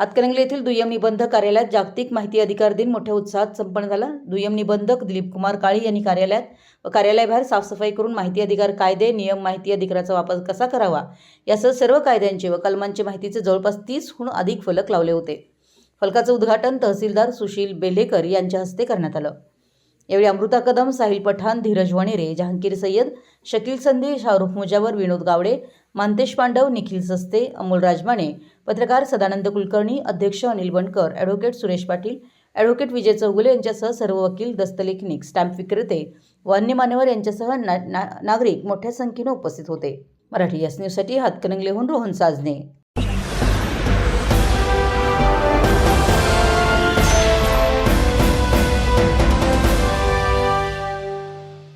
हातकणंगले येथील दुय्यम निबंधक कार्यालयात जागतिक माहिती अधिकार दिन मोठ्या उत्साहात संपन्न झाला. दुय्यम निबंधक दिलीप कुमार काळे यांनी कार्यालयात व कार्यालयाबाहेर साफसफाई करून माहिती अधिकार कायदे नियम माहिती अधिकाराचा वापर कसा करावा यासह सर्व कायद्यांचे व कलमांचे माहितीचे जवळपास तीसहून अधिक फलक लावले होते. फलकाचं उद्घाटन तहसीलदार सुशील बेलेकर यांच्या हस्ते करण्यात आलं. यावेळी अमृता कदम साहिल पठाण धीरज वणेरे जहांगीर सय्यद शकील संधी शाहरुख मुजावर विनोद गावडे मानतेश पांडव निखिल सस्ते अमोल राजमाने पत्रकार सदानंद कुलकर्णी अध्यक्ष अनिल बनकर ॲडव्होकेट सुरेश पाटील ॲडव्होकेट विजय चौगुले यांच्यासह सर्व वकील दस्तलेखनिक स्टॅम्प विक्रेते व अन्य मान्यवर यांच्यासह ना, ना, नागरिक मोठ्या संख्येनं उपस्थित होते. मराठी एस न्यूजसाठी हातकणंगलेहून रोहन साजने.